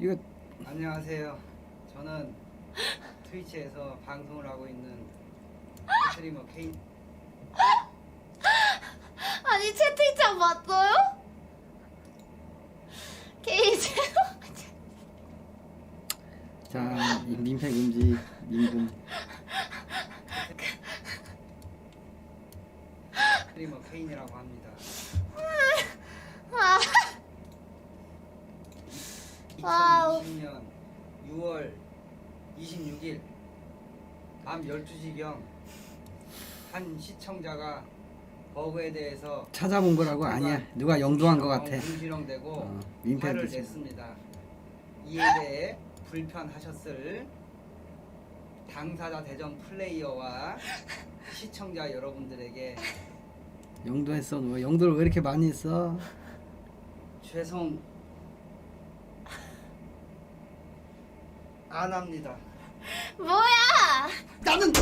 이거 안녕하세요. 저는 트위치에서 방송을 하고 있는 스트리머 케인 아니 채팅창 봤어요? 케이지 자 이 민폐 금지 민금 스트리머 케인이라고 합니다. 와우. 2020년 6월 26일 밤 12시경 한 시청자가 버그에 대해서 찾아본 거라고? 아니야. 누가 영도한 거 같아. 공지령되고 어, 민폐 화를 금지 냈습니다. 이에 대해 불편하셨을 당사자 대전 플레이어와 시청자 여러분들에게 영도했어. 너 영도를 왜 이렇게 많이 했어? 죄송 안 합니다. 뭐야? 나는